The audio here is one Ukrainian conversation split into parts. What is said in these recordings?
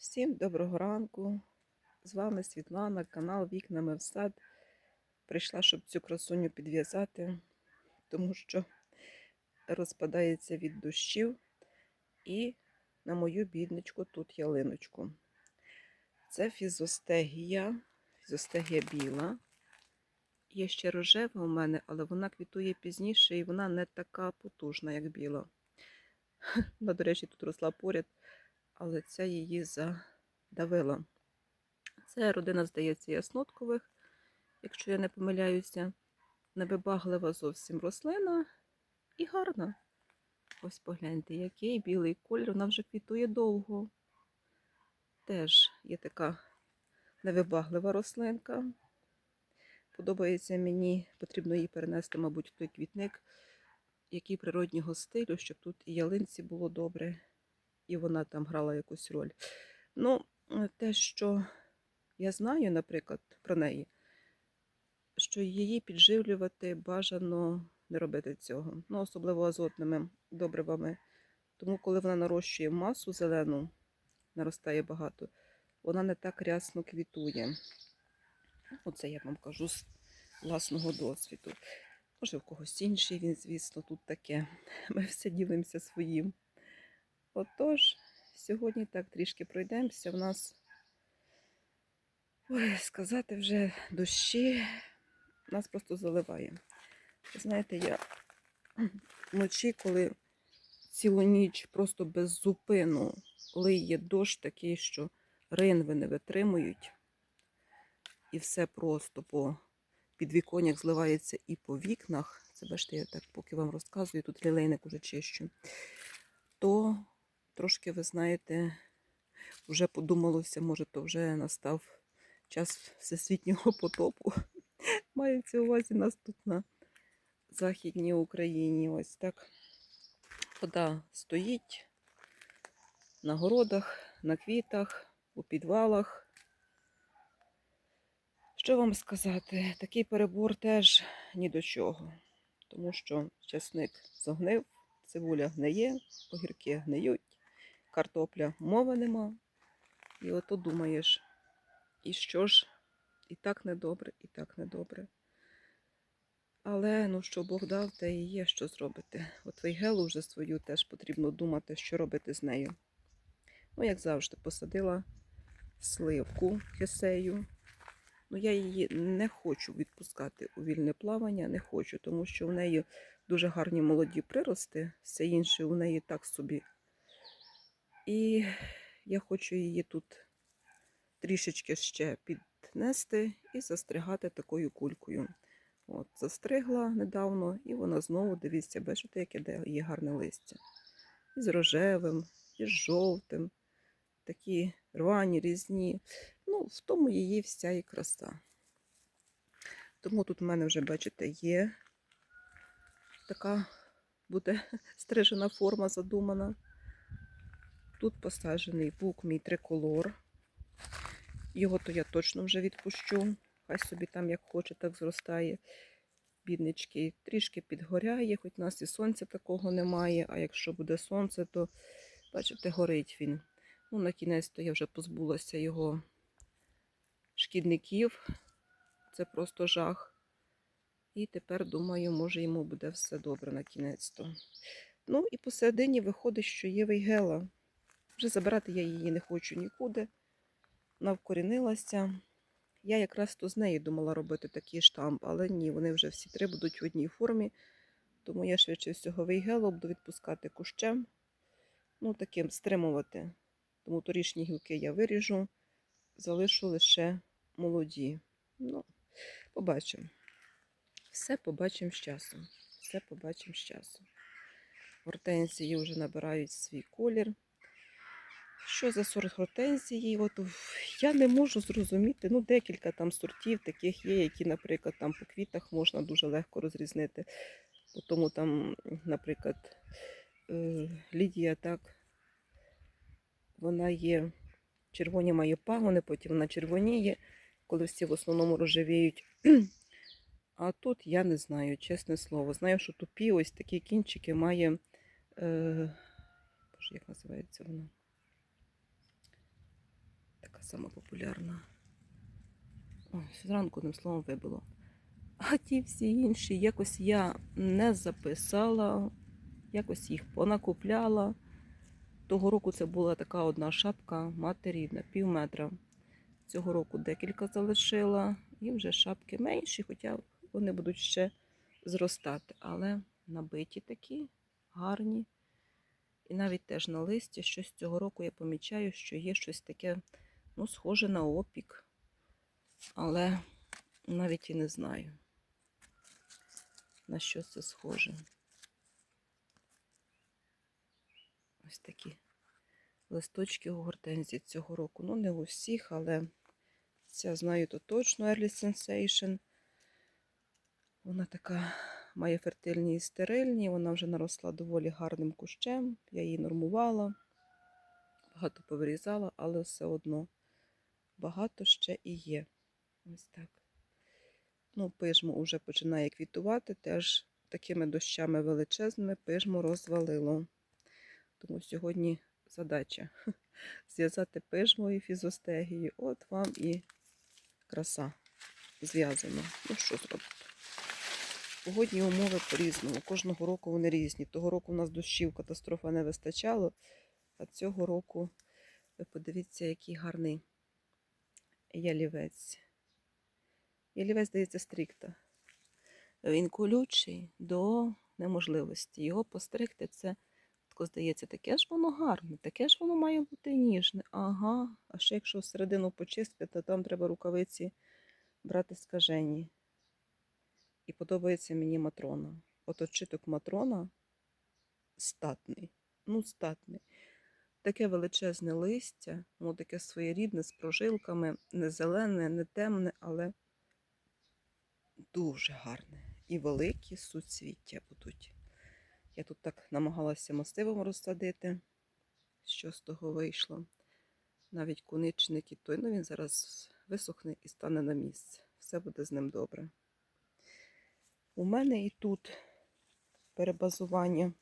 Всім доброго ранку. З вами Світлана, канал Вікнами в сад. Прийшла, щоб цю красуню підв'язати, тому що розпадається від дощів. І на мою бідничку тут ялиночку. Це фізостегія, фізостегія біла. Є ще рожева у мене, але вона квітує пізніше і вона не така потужна, як біла. Вона, до речі, тут росла поряд але ця її задавила. Це родина, здається, ясноткових, якщо я не помиляюся. Невибаглива зовсім рослина і гарна. Ось погляньте, який білий колір, вона вже квітує довго. Теж є така невибаглива рослинка. Подобається мені, потрібно її перенести, мабуть, в той квітник, який природнього стилю, щоб тут і ялинці було добре і вона там грала якусь роль. Ну, е, те, що я знаю, наприклад, про неї, що її підживлювати бажано не робити цього, ну, особливо азотними добривами. Тому, коли вона нарощує масу зелену, наростає багато, вона не так рясно квітує. Оце я вам кажу з власного досвіду. Може, в когось інший він, звісно, тут таке. Ми все ділимося своїм. Отож, сьогодні так трішки пройдемося. У нас, ой, сказати вже дощі, нас просто заливає. Знаєте, я вночі, коли цілу ніч просто без зупину лиє дощ такий, що ринви не витримують, і все просто по підвіконнях зливається і по вікнах. Це бачите, я так поки вам розказую, тут лілейник уже чищу. То трошки, ви знаєте, вже подумалося, може, то вже настав час всесвітнього потопу. Мається увазі нас тут на Західній Україні. Ось так. Вода стоїть на городах, на квітах, у підвалах. Що вам сказати? Такий перебор теж ні до чого, тому що часник зогнив, цибуля гниє, огірки гниють картопля мови нема. І ото думаєш, і що ж, і так недобре, і так недобре. Але ну що Бог дав, те і є, що зробити. От вейгелу вже свою теж потрібно думати, що робити з нею. Ну, як завжди, посадила сливку хесею. Ну, я її не хочу відпускати у вільне плавання, не хочу, тому що в неї дуже гарні молоді прирости, все інше у неї так собі і я хочу її тут трішечки ще піднести і застригати такою кулькою. От, Застригла недавно, і вона знову, дивіться, бачите, яке є гарне листя. І з рожевим, і з жовтим, такі рвані, різні. Ну, в тому її вся і краса. Тому тут в мене вже, бачите, є така буде стрижена форма задумана. Тут посаджений бук мій триколор. Його то я точно вже відпущу. Хай собі там як хоче, так зростає. Біднички трішки підгоряє, хоч у нас і сонця такого немає, а якщо буде сонце, то, бачите, горить він. Ну, на кінець то я вже позбулася його шкідників. Це просто жах. І тепер, думаю, може йому буде все добре на кінець. то. Ну і посередині виходить, що є вейгела. Вже забирати я її не хочу нікуди. Вона вкорінилася. Я якраз то з неї думала робити такий штамп, але ні, вони вже всі три будуть в одній формі. Тому я швидше всього вейгело буду відпускати кущем. Ну, таким стримувати. Тому торішні гілки я виріжу, залишу лише молоді. Ну, побачимо. Все побачимо з часом. Все побачимо з часом. Гортензії вже набирають свій колір. Що за сорт гортензії? От я не можу зрозуміти. Ну, декілька там сортів таких є, які, наприклад, там по квітах можна дуже легко розрізнити. Тому там, наприклад, е, Лідія так, вона є, червоні має пагони, потім вона червоніє, коли всі в основному рожевіють. А тут я не знаю, чесне слово. Знаю, що тупі ось такі кінчики має. Е, Боже, як називається вона? Сама популярна. Ой, зранку одним словом вибило. А ті всі інші якось я не записала, якось їх понакупляла. Того року це була така одна шапка матері на пів метра. Цього року декілька залишила, і вже шапки менші, хоча вони будуть ще зростати. Але набиті такі, гарні. І навіть теж на листі щось цього року я помічаю, що є щось таке, ну, схоже на опік. Але навіть і не знаю, на що це схоже. Ось такі листочки у гортензії цього року. Ну, не у всіх, але ця знаю то точно Early Sensation. Вона така має фертильні і стерильні, вона вже наросла доволі гарним кущем. Я її нормувала, багато повирізала, але все одно багато ще і є. Ось так. Ну, пижмо вже починає квітувати, теж такими дощами величезними пижмо розвалило. Тому сьогодні задача зв'язати пижмо і фізостегію. От вам і краса зв'язана. Ну що зробити? Погодні умови по-різному. Кожного року вони різні. Того року у нас дощів катастрофа не вистачало, а цього року, ви подивіться, який гарний ялівець. Ялівець, здається, стрікта. Він колючий до неможливості. Його постригти це, здається, таке ж воно гарне, таке ж воно має бути ніжне. Ага, а ще якщо всередину почистити, то там треба рукавиці брати скажені. І подобається мені матрона. От очиток матрона статний. Ну, статний. Таке величезне листя, воно таке своєрідне з прожилками, не зелене, не темне, але дуже гарне. І великі суцвіття будуть. Я тут так намагалася мастивом розсадити, що з того вийшло. Навіть куничник і той, ну він зараз висохне і стане на місце. Все буде з ним добре. У мене і тут перебазування.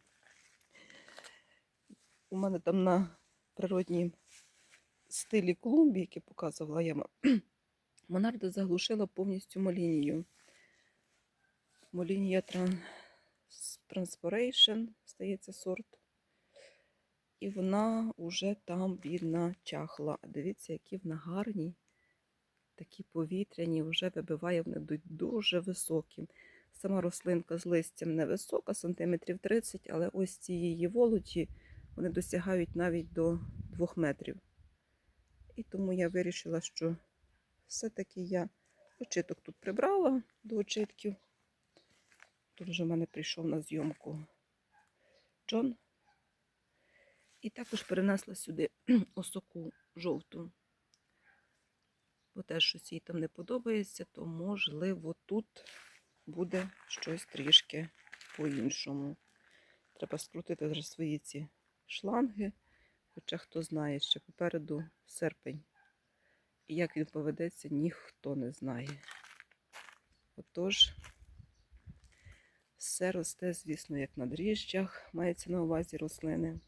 У мене там на природній стилі клумбі, який показувала я, Монарда заглушила повністю молінію. Молінія Transpiration, здається, сорт. І вона вже там бідна чахла. Дивіться, які вона гарні, такі повітряні, вже вибиває, вони йдуть дуже високі. Сама рослинка з листям невисока, сантиметрів 30, але ось ці її волоті вони досягають навіть до 2 метрів. І тому я вирішила, що все-таки я очиток тут прибрала до очитків. Тут вже в мене прийшов на зйомку Джон. І також перенесла сюди осоку жовту. Бо теж щось їй там не подобається, то можливо тут буде щось трішки по-іншому. Треба скрутити вже свої ці шланги, хоча хто знає, що попереду серпень. І як він поведеться, ніхто не знає. Отож, все росте, звісно, як на дріжджах, мається на увазі рослини.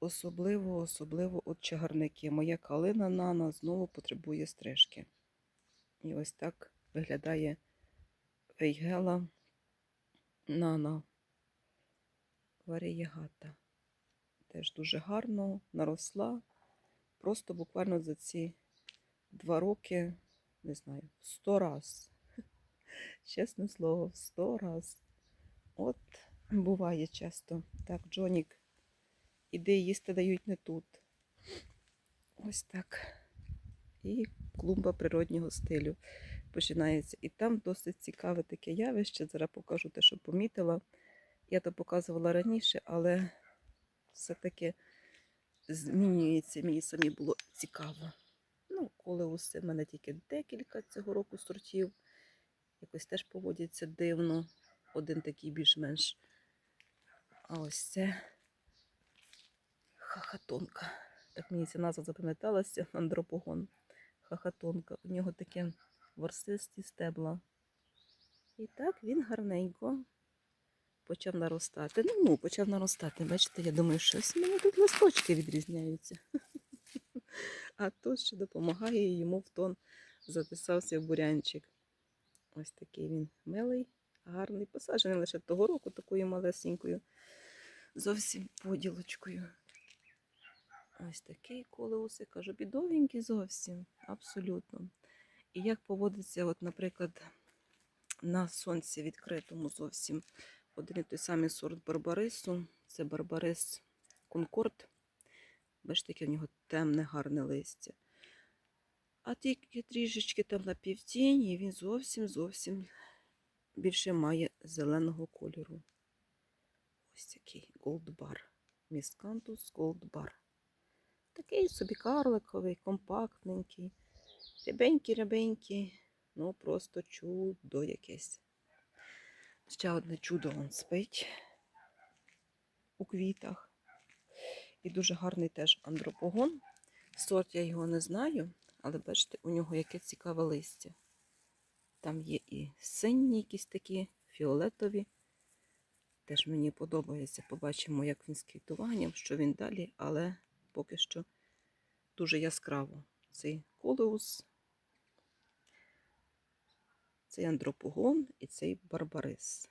Особливо, особливо от чагарники. Моя калина нана знову потребує стрижки. І ось так виглядає Вейгела Нана варієгата. Теж дуже гарно наросла. Просто буквально за ці два роки, не знаю, сто раз. Чесне слово, сто раз. От буває часто. Так, Джонік, іди їсти дають не тут. Ось так. І клумба природнього стилю починається. І там досить цікаве таке явище. Зараз покажу те, що помітила. Я то показувала раніше, але все-таки змінюється. Мені самі було цікаво. Ну, колеуси в мене тільки декілька цього року сортів. Якось теж поводяться дивно. Один такий більш-менш. А ось це хахатонка. Так мені ця назва запам'яталася, андропогон. Хахатонка. У нього таке ворсисті стебла. І так він гарненько почав наростати. Ну, ну, почав наростати. Бачите, я думаю, щось в мене тут листочки відрізняються. а тут ще допомагає йому в тон записався бурянчик. Ось такий він милий, гарний, посаджений лише того року такою малесенькою, зовсім поділочкою. Ось такий колеуси, кажу, бідовенький зовсім, абсолютно. І як поводиться, от, наприклад, на сонці відкритому зовсім один і той самий сорт барбарису. Це барбарис Конкорд. Бачите, яке в нього темне, гарне листя. А тільки трішечки там на півтіні, він зовсім зовсім більше має зеленого кольору. Ось такий голдбар. Міскантус голдбар. Такий собі карликовий, компактненький, рябенький-рябенький, ну просто чудо якесь. Ще одне чудо он спить у квітах. І дуже гарний теж андропогон. Сорт я його не знаю, але бачите, у нього яке цікаве листя. Там є і сині якісь такі, фіолетові. Теж мені подобається. Побачимо, як він з квітуванням, що він далі, але поки що дуже яскраво. Цей колеус, цей андропогон і цей барбарис.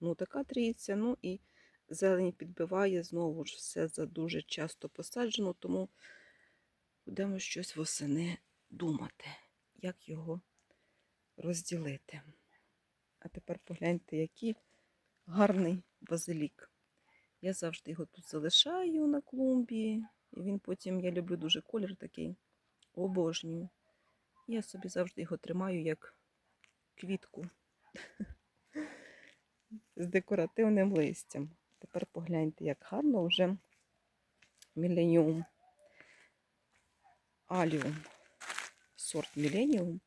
Ну, така трійця, ну і зелень підбиває, знову ж все за дуже часто посаджено, тому будемо щось восени думати, як його розділити. А тепер погляньте, який гарний базилік. Я завжди його тут залишаю на клумбі, і він потім, я люблю дуже колір такий, обожнюю. Я собі завжди його тримаю як квітку з декоративним листям. Тепер погляньте, як гарно вже міленіум. Аліум. Сорт міленіум.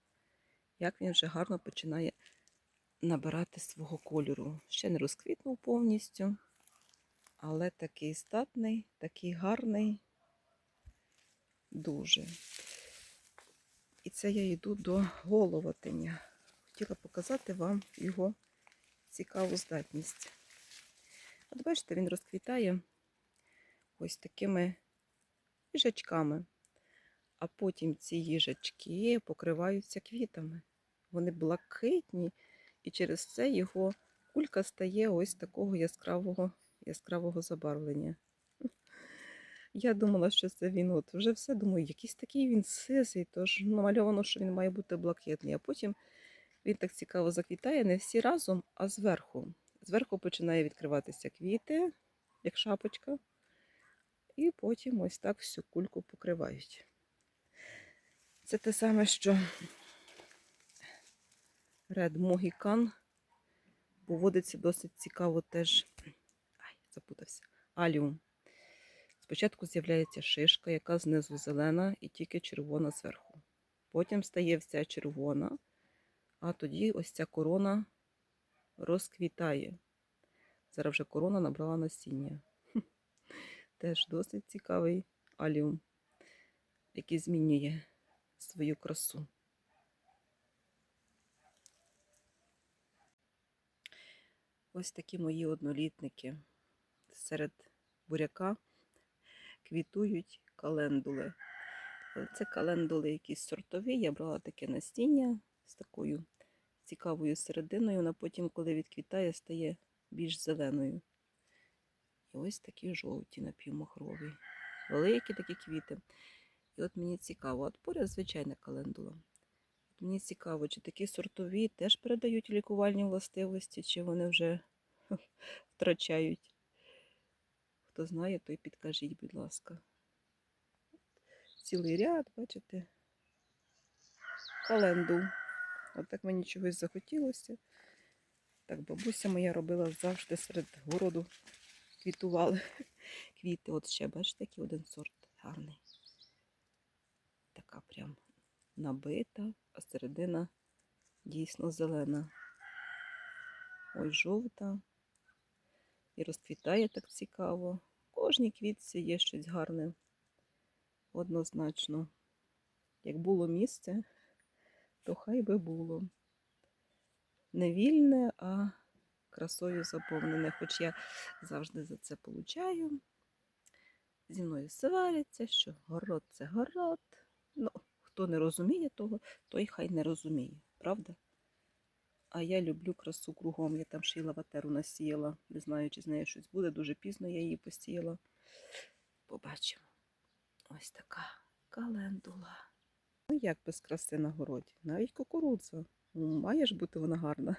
Як він вже гарно починає набирати свого кольору. Ще не розквітнув повністю, але такий статний, такий гарний, дуже. І це я йду до головотиня. Хотіла показати вам його цікаву здатність. От бачите, він розквітає ось такими їжачками. А потім ці їжачки покриваються квітами. Вони блакитні, і через це його кулька стає ось такого яскравого яскравого забарвлення. Я думала, що це він от вже все думаю, якийсь такий він сизий, тож намальовано, що він має бути блакитний. А потім він так цікаво заквітає не всі разом, а зверху. Зверху починає відкриватися квіти, як шапочка, і потім ось так всю кульку покривають. Це те саме, що Red Mohican поводиться досить цікаво теж. Ай, запутався. Аліум. Спочатку з'являється шишка, яка знизу зелена і тільки червона зверху. Потім стає вся червона, а тоді ось ця корона розквітає. Зараз вже корона набрала насіння. Теж досить цікавий аліум, який змінює свою красу. Ось такі мої однолітники. Серед буряка квітують календули. Це календули якісь сортові. Я брала таке насіння з такою цікавою серединою. Вона потім, коли відквітає, стає більш зеленою. І ось такі жовті напівмахрові. Великі такі квіти. І от мені цікаво, от поряд звичайна календула. От мені цікаво, чи такі сортові теж передають лікувальні властивості, чи вони вже втрачають. Хто знає, той підкажіть, будь ласка. Цілий ряд, бачите? Календул. От так мені чогось захотілося. Так, бабуся моя робила завжди серед городу, квітували квіти. От ще, бачите, який один сорт гарний. Така прям набита, а середина дійсно зелена. Ось жовта. І розквітає так цікаво. В кожній квітці є щось гарне. Однозначно. Як було місце, то хай би було. Не вільне, а красою заповнене. Хоч я завжди за це получаю. зі мною сваряться, що город це город. Ну, хто не розуміє того, той хай не розуміє, правда? А я люблю красу кругом. Я там ще й лаватеру насіяла. Не знаю, чи з нею щось буде. Дуже пізно я її посіяла. Побачимо. Ось така календула. Ну, як без краси на городі? Навіть кукурудза. Ну, Має ж бути вона гарна.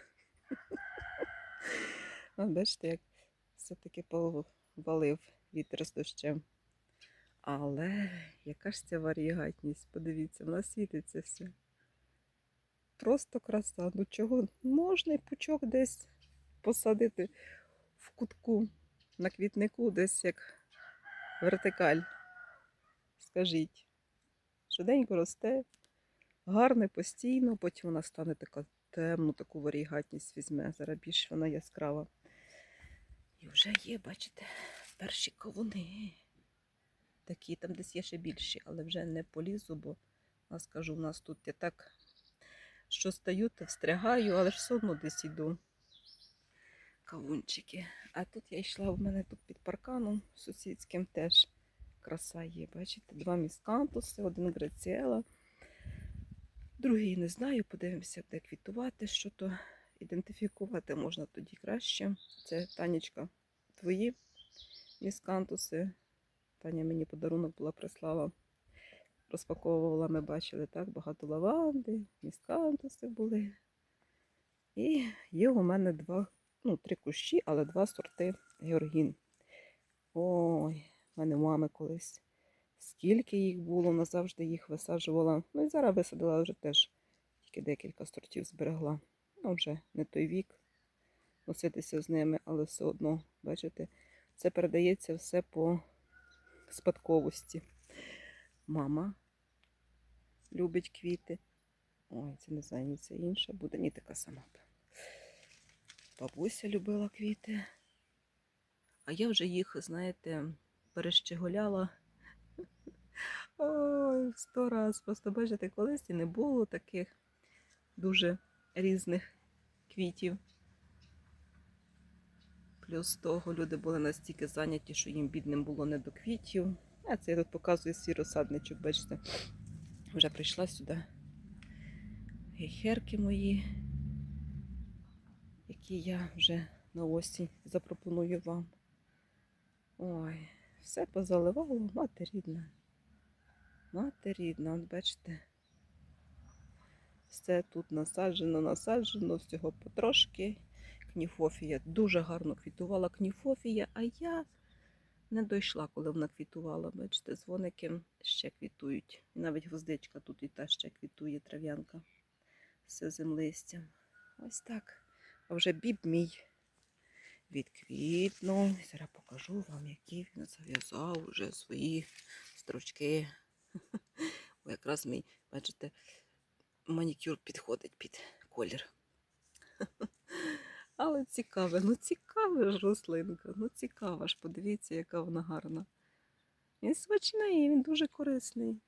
Бачите, як все-таки повалив вітер з дощем. Але яка ж ця варігатність? Подивіться, вона світиться все. Просто краса. Ну чого? Можна і пучок десь посадити в кутку на квітнику, десь як вертикаль. Скажіть. Швиденько росте, гарне постійно, потім вона стане така темну, таку варігатність візьме. Зараз більш вона яскрава. І вже є, бачите, перші кавуни. Такі, там десь є ще більші, але вже не полізу, бо я скажу, у нас тут я так, що стою, то встрягаю, але ж все одно десь йду. Кавунчики. А тут я йшла, в мене тут під парканом сусідським теж краса є. Бачите, два міскантуси, один граціела. Другий не знаю, подивимося, де квітувати, що то ідентифікувати можна тоді краще. Це Танечка, твої міскантуси. Таня мені подарунок була прислала. Розпаковувала, ми бачили так, багато лаванди, міскантуси були. І є у мене два, ну, три кущі, але два сорти георгін. Ой, в мене мами колись. Скільки їх було, назавжди їх висаджувала. Ну і зараз висадила вже теж тільки декілька сортів зберегла. Ну, вже не той вік носитися з ними, але все одно, бачите, це передається все по спадковості. Мама любить квіти. Ой, це не знаю, це інша буде, ні така сама. Бабуся любила квіти. А я вже їх, знаєте, перещеголяла. Ой, сто раз. Просто бачите, колись і не було таких дуже різних квітів. Плюс того люди були настільки зайняті, що їм бідним було не до квітів. А це я тут показую свій розсадничок, бачите. Вже прийшла сюди. Гейхерки мої, які я вже на осінь запропоную вам. Ой, все позаливало, мати рідна. Мати рідна, от бачите. Все тут насаджено, насаджено, всього потрошки. Кніфофія дуже гарно квітувала кніфофія, а я не дійшла, коли вона квітувала. Бачите, дзвоники ще квітують. І навіть гвоздичка тут і та ще квітує трав'янка з сизим листям. Ось так. А вже біб мій відквітнув. Зараз покажу вам, які він зав'язав вже свої строчки. О, якраз мій, бачите, манікюр підходить під колір. Але цікаве, ну цікаве ж рослинка, ну цікава ж, подивіться, яка вона гарна. Він смачний, він дуже корисний.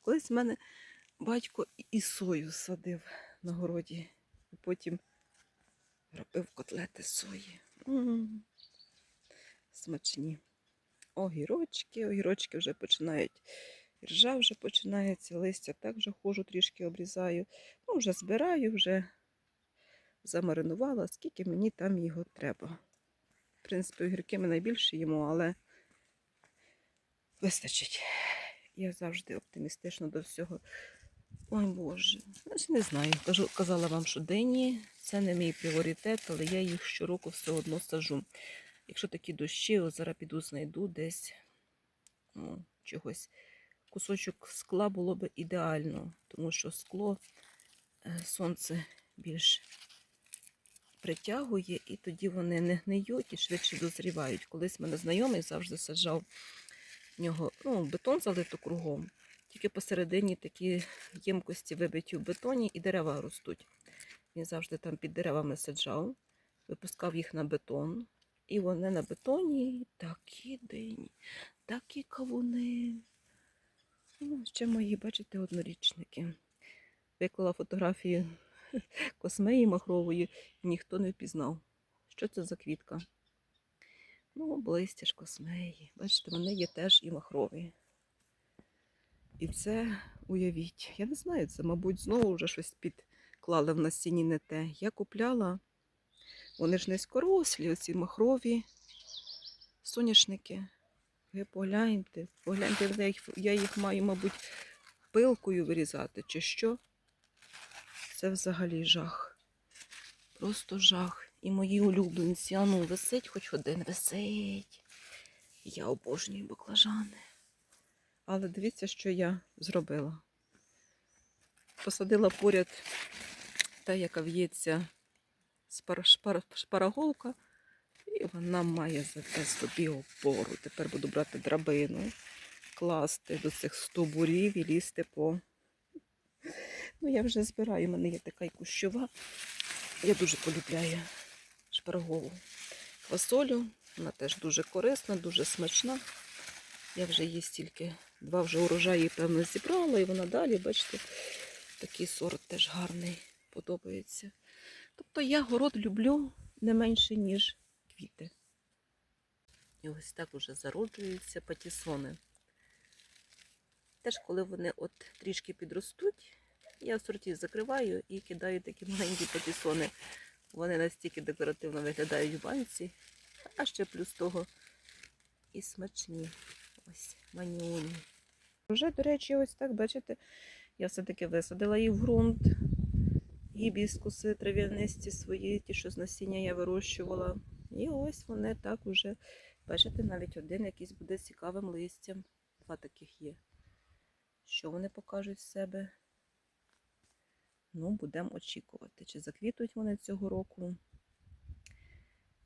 Колись в мене батько і сою садив на городі, і потім робив котлети сої. М, Смачні. Огірочки, огірочки вже починають. Іржа вже починається, листя так вже хожу, трішки обрізаю. Ну, вже збираю, вже замаринувала, скільки мені там його треба. В принципі, огірки ми найбільше їмо, але вистачить. Я завжди оптимістично до всього. Ой Боже, значить не знаю. Кажу, казала вам, що дині це не мій пріоритет, але я їх щороку все одно сажу. Якщо такі дощі, от зараз піду знайду десь ну, чогось. Кусочок скла було б ідеально, тому що скло е, сонце більш притягує, і тоді вони не гниють і швидше дозрівають. Колись мене знайомий завжди саджав в нього ну, бетон залито кругом, тільки посередині такі ємкості вибиті в бетоні і дерева ростуть. Він завжди там під деревами саджав, випускав їх на бетон. І вони на бетоні такі дині, такі кавуни. Ну, ще мої, бачите, однорічники. Виклала фотографію космеї махрової, і ніхто не впізнав, що це за квітка. Ну, блистя ж космеї. Бачите, вони є теж і махрові. І це уявіть. Я не знаю, це, мабуть, знову вже щось підклали в насінні не те. Я купляла, вони ж низькорослі, оці махрові соняшники. Ви погляньте, погляньте, я їх, я їх маю, мабуть, пилкою вирізати, чи що. Це взагалі жах. Просто жах. І мої улюбленці. А ну, висить хоч один, висить. Я обожнюю баклажани. Але дивіться, що я зробила. Посадила поряд те, яка в'ється шпараголка, і вона має за те собі опору. Тепер буду брати драбину, класти до цих стовбурів і лізти по. Ну, я вже збираю, у мене є така кущова. Я дуже полюбляю шпаргову квасолю. Вона теж дуже корисна, дуже смачна. Я вже її стільки, два вже урожаї, певно, зібрала, і вона далі, бачите, такий сорт теж гарний, подобається. Тобто я город люблю не менше, ніж квіти. І ось так уже зароджуються патісони. Теж, коли вони от трішки підростуть, я сортів закриваю і кидаю такі маленькі патісони. Вони настільки декоративно виглядають в банці, а ще плюс того і смачні. Ось манюні. Вже, до речі, ось так, бачите, я все-таки висадила їх в ґрунт. Гібіскуси трав'янисті свої, ті, що з насіння я вирощувала. І ось вони так уже, бачите, навіть один якийсь буде цікавим листям. Два таких є. Що вони покажуть з себе? Ну, будемо очікувати, чи заквітують вони цього року,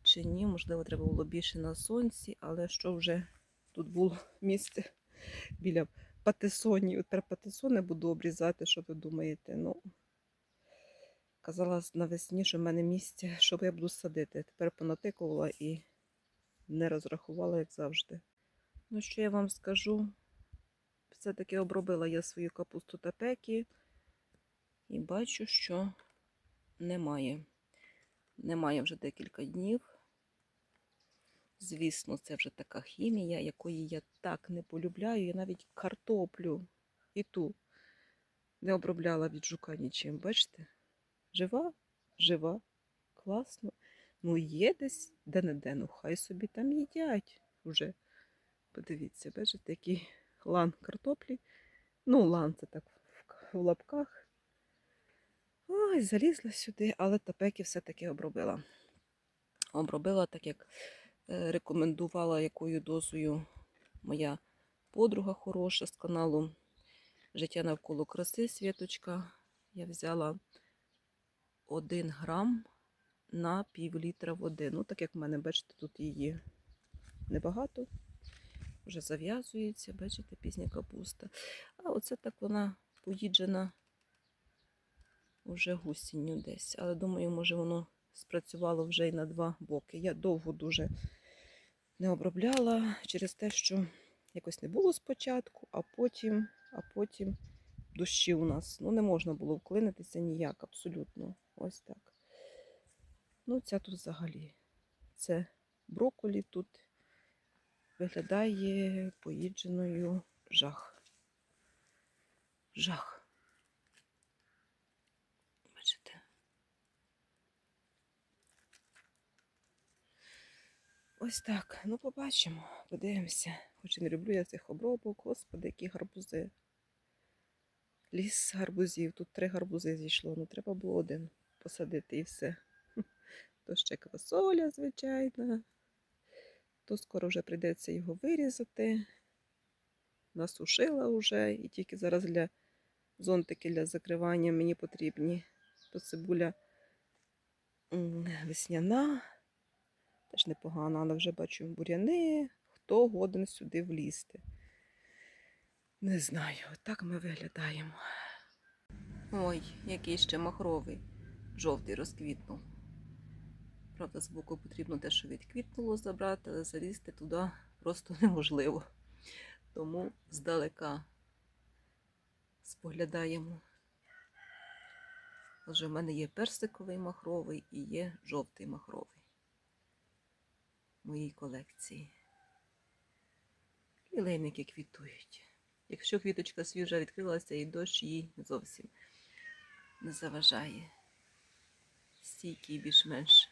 чи ні. Можливо, треба було більше на сонці, але що вже тут було місце біля патисонів. Тепер патисони буду обрізати, що ви думаєте? Ну, казала навесні, що в мене місце, що я буду садити. Тепер понатикувала і не розрахувала, як завжди. Ну, що я вам скажу? Все-таки обробила я свою капусту та пеки. І бачу, що немає. Немає вже декілька днів. Звісно, це вже така хімія, якої я так не полюбляю. Я навіть картоплю і ту не обробляла від жука нічим. Бачите? Жива, жива, класно. Ну, є десь де-не-де, ну хай собі там їдять уже. Подивіться, бачите, який лан картоплі. Ну, лан це так в лапках. Ой, залізла сюди, але тапеки все-таки обробила. Обробила так, як рекомендувала, якою дозою моя подруга хороша з каналу Життя навколо краси Світочка. Я взяла 1 грам на пів літра води. Ну, так як в мене, бачите, тут її небагато. Вже зав'язується, бачите, пізня капуста. А оце так вона поїджена вже гусінню десь. Але думаю, може воно спрацювало вже й на два боки. Я довго дуже не обробляла через те, що якось не було спочатку, а потім, а потім дощі у нас. Ну, не можна було вклинитися ніяк, абсолютно. Ось так. Ну, ця тут взагалі. Це брокколі тут виглядає поїдженою жах. Жах. Ось так. Ну, побачимо, подивимося. Хоч і не люблю я цих обробок. Господи, які гарбузи. Ліс гарбузів. Тут три гарбузи зійшло. Ну, треба було один посадити і все. То ще квасоля, звичайно. То скоро вже прийдеться його вирізати. Насушила вже і тільки зараз для зонтики для закривання мені потрібні. То цибуля весняна, теж непогана, але вже бачу буряни, хто годен сюди влізти. Не знаю, отак ми виглядаємо. Ой, який ще махровий, жовтий розквітнув. Правда, збоку потрібно те, що відквітнуло забрати, але залізти туди просто неможливо. Тому здалека споглядаємо. Отже, в мене є персиковий махровий і є жовтий махровий. Моїй колекції. Лілейники квітують. Якщо квіточка свіжа відкрилася, і дощ їй зовсім не заважає. Стійкий більш-менш